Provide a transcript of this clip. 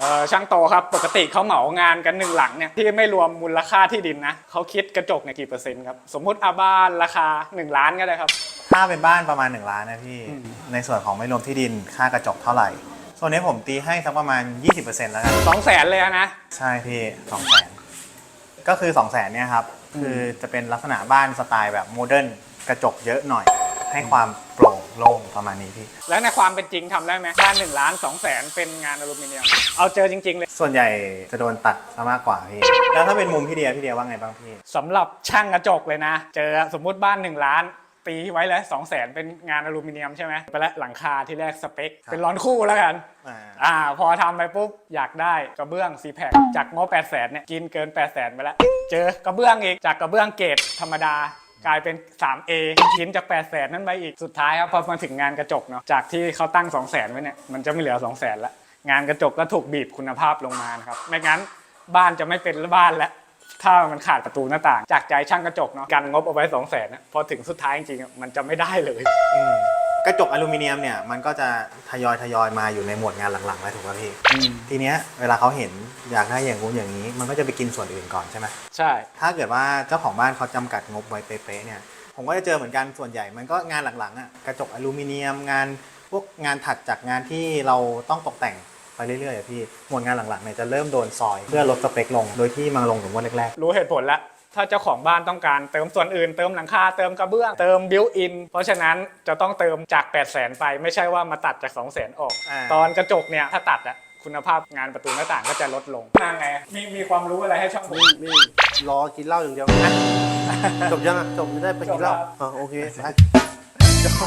เออช่างโตครับปกติเขาเหมางานกันหนึ่งหลังเนี่ยที่ไม่รวมมูลค่าที่ดินนะเขาคิดกระจกเนี่ยกี่เปอร์เซ็นต์ครับสมมุติอาบ้านราคา 1 ล้านก็ได้ครับ ถ้าเป็นบ้านประมาณ 1 ล้านนะพี่อืมในส่วนของไม่รวมที่ดินค่ากระจกเท่าไหร่ ส่วนนี้ผมตีให้สักประมาณ 20%แล้วกันสองแสนเลยอะนะ ใช่พี่สองแสนก็คือ2องแสนเนี่ยครับ คือจะเป็นลักษณะบ้านสไตล์แบบโมเดิร์นกระจกเยอะหน่อย ให้ความโปร่ง โล่งประมาณนี้พี่ แล้วในความเป็นจริงทำได้ไหมบ้าน1ล้าน2แสนเป็นงานอลูมิเนียม เอาเจอจริง ๆ เลยส่วนใหญ่จะโดนตัดซะมากกว่าพี่ แล้วถ้าเป็นมุมพี่เดียพี่เดียว่าไงบ้างพี่ สำหรับช่างกระจกเลยนะ เจอสมมุติบ้าน1ล้านตีไว้แล้ว2 0 0แสนเป็นงานอลูมิเนียมใช่ไหมไปแล้วหลังคาที่แรกสเปคครับเป็นร้อนคู่แล้วกัน อ่า อ่า พอทำไปปุ๊บ อยากได้กระเบื้องซีแพคจากงบ8 0 0แสนเนี่ยกินเกิน 8 0 0แสนไปแล้ว เจอกระเบื้องอีกจากกระเบื้องเกรดธรรมดา กลายเป็น 3A ชิ้นจาก8 0 0แสนนั้นไปอีกสุดท้ายครับพอมาถึงงานกระจกเนาะจากที่เขาตั้ง 2 0 0แสนไว้เนี่ยมันจะไม่เหลือ 2 0 0แสนละงานกระจกก็ถูกบีบคุณภาพลงมาครับไม่งั้นบ้านจะไม่เป็นบ้านแล้วถ้ามันขาดประตูหน้าต่าง จากใจช่างกระจกเนาะกันงบเอาไว้ 2 0 0แสนพอถึงสุดท้ายจริงๆมันจะไม่ได้เลยอื กระจกอลูมิเนียมเนี่ยมันก็จะทยอยทยอยมาอยู่ในหมวดงานหลังๆแล้วถูกป่ะพี่ทีเนี้ยเวลาเขาเห็นอยากได้อย่างงู้นอย่างนี้ มันก็จะไปกินส่วนอื่นก่อนใช่ไหมใช่ ถ้าเกิดว่าเจ้าของบ้านเขาจำกัดงบไว้เป๊ะๆเนี่ยผมก็จะเจอเหมือนกันส่วนใหญ่มันก็งานหลังๆอะกระจกอลูมิเนียมงานพวกงานถัดจากงานที่เราต้องตกแต่งไปเรื่อยๆอะพี่หมวดงานหลังๆเนี่ยจะเริ่มโดนซอย เพื่อลดสเปคลง โดยที่มาลงถึงวันแรกรู้เหตุผลแล้ว ถ้าเจ้าของบ้านต้องการเติมส่วนอื่น เติมหลังคาเติมกระเบื้องเติมบิวอิน เพราะฉะนั้นจะต้องเติมจาก 8 0 0แสนไปไม่ใช่ว่ามาตัดจาก 2 0 0แสนออกาตอนกระจกเนี่ยถ้าตัดอะคุณภาพงานประตูหน้าต่างก็จะลดลงนั่งไงมีมีความรู้อะไรให้ช่องผมนี่นี่รอกินเหล้าอย่างเดียว จบยังอะ จบจะได้ไปกินเหล้าจบแล้ว อะโอเคไป